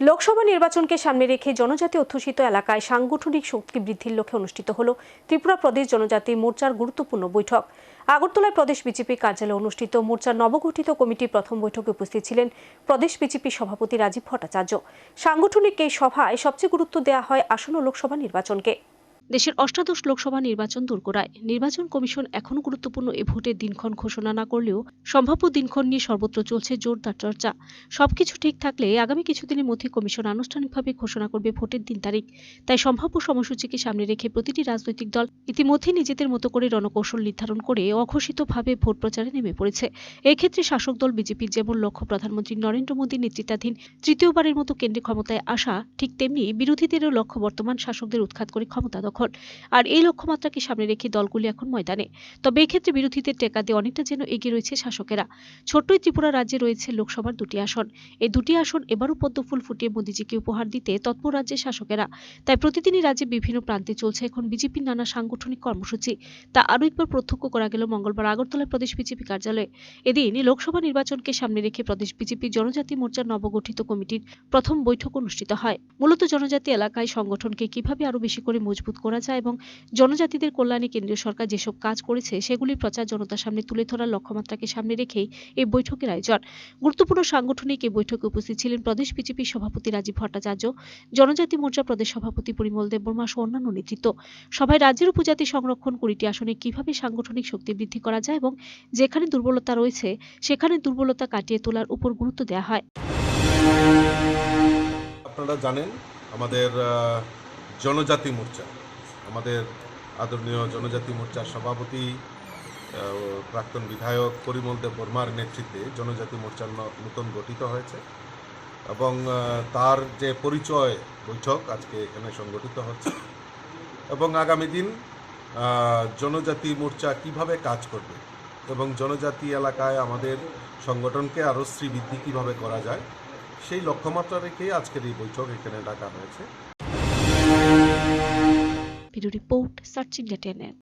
লোকসভা নির্বাচনকে সামনে রেখে জনজাতি অধ্যুষিত এলাকায় সাংগঠনিক শক্তি বৃদ্ধির লক্ষ্যে অনুষ্ঠিত হল ত্রিপুরা প্রদেশ জনজাতি মোর্চার গুরুত্বপূর্ণ বৈঠক। আগরতলায় প্রদেশ বিজেপি কার্যালয়ে অনুষ্ঠিত মোর্চার নবগঠিত কমিটির প্রথম বৈঠকে উপস্থিত ছিলেন প্রদেশ বিজেপি সভাপতি রাজীব ভট্টাচার্য। সাংগঠনিক এই সভায় সবচেয়ে গুরুত্ব দেওয়া হয় আসন্ন লোকসভা নির্বাচনকে। দেশের অষ্টাদশ লোকসভা নির্বাচন দোরগোড়ায় নির্বাচন কমিশন এখনও গুরুত্বপূর্ণ এ ভোটের দিনক্ষণ ঘোষণা না করলেও সম্ভাব্য দিনক্ষণ নিয়ে সর্বত্র চলছে জোরদার চর্চা। সবকিছু ঠিক থাকলে আগামী কিছুদিনের মধ্যে কমিশন আনুষ্ঠানিকভাবে ঘোষণা করবে ভোটের দিন তারিখ। তাই সম্ভাব্য সময়সূচিকে সামনে রেখে প্রতিটি রাজনৈতিক দল ইতিমধ্যে নিজেদের মতো করে রণকৌশল নির্ধারণ করে অঘোষিতভাবে ভোট প্রচারে নেমে পড়েছে। এক্ষেত্রে শাসক দল বিজেপির যেমন লক্ষ্য প্রধানমন্ত্রী নরেন্দ্র মোদীর নেতৃত্বাধীন তৃতীয়বারের মতো কেন্দ্রে ক্ষমতায় আসা, ঠিক তেমনি বিরোধীদেরও লক্ষ্য বর্তমান শাসকদের উৎখাত করে ক্ষমতা দখল আর এই লক্ষ্যমাত্রাকে সামনে রেখে দলগুলি এখন ময়দানে। তবে এক্ষেত্রে বিরোধীদের টেকা দিয়ে অনেকটা যেন এগিয়ে রয়েছে শাসকেরা। ছোট্টই ত্রিপুরা রাজ্যে রয়েছে লোকসভার দুটি আসন। এই দুটি আসন এবারও পদ্মফুল ফুটিয়ে মোদীজিকে উপহার দিতে তৎপর রাজ্যের শাসকেরা। তাই প্রতিদিনই রাজ্যে বিভিন্ন প্রান্তে চলছে এখন বিজেপির নানা সাংগঠনিক কর্মসূচি। তা আরও একবার প্রত্যক্ষ করা গেল মঙ্গলবার আগরতলা প্রদেশ বিজেপি কার্যালয়ে। এদিন লোকসভা নির্বাচনকে সামনে রেখে প্রদেশ বিজেপি জনজাতি মোর্চার নবগঠিত কমিটির প্রথম বৈঠক অনুষ্ঠিত হয়। মূলত জনজাতি এলাকায় সংগঠনকে কীভাবে আরও বেশি করে মজবুত করা যায় এবং জনজাতিদের কল্যাণে কেন্দ্রীয় সরকার যেসব কাজ করেছে, সেগুলির প্রচার জনতার সামনে তুলে ধরার লক্ষ্যমাত্রাকে সামনে রেখেই এই বৈঠকের আয়োজন। গুরুত্বপূর্ণ সাংগঠনিক এই বৈঠকে উপস্থিত ছিলেন প্রদেশ বিজেপির সভাপতি রাজীব ভট্টাচার্য, জনজাতি মোর্চা প্রদেশ সভাপতি পরিমল দেববর্মা সহ অন্যান্য নেতৃত্ব। সভায় রাজ্যের উপজাতি সংরক্ষণ কুড়িটি আসনে কীভাবে সাংগঠনিক শক্তি বৃদ্ধি করা যায় এবং যেখানে দুর্বলতা রয়েছে, সেখানে দুর্বলতা কাটিয়ে তোলার উপর গুরুত্ব দেওয়া হয়। আপনারা জানেন, আমাদের জনজাতি মোর্চা আমাদের আদরণীয় জনজাতি মোর্চার সভাপতি প্রাক্তন বিধায়ক পরিমল দেব বর্মার নেতৃত্বে জনজাতি মোর্চার নতুন গঠিত হয়েছে এবং তার যে পরিচয় বৈঠক আজকে এখানে সংগঠিত হচ্ছে এবং আগামী দিন জনজাতি মোর্চা কীভাবে কাজ করবে এবং জনজাতি এলাকায় আমাদের সংগঠনকে আরও শ্রীবৃদ্ধি কীভাবে করা যায়, সেই লক্ষ্যমাত্রা রেখেই আজকের এই বৈঠক এখানে ডাকা হয়েছে। video report, searching data net.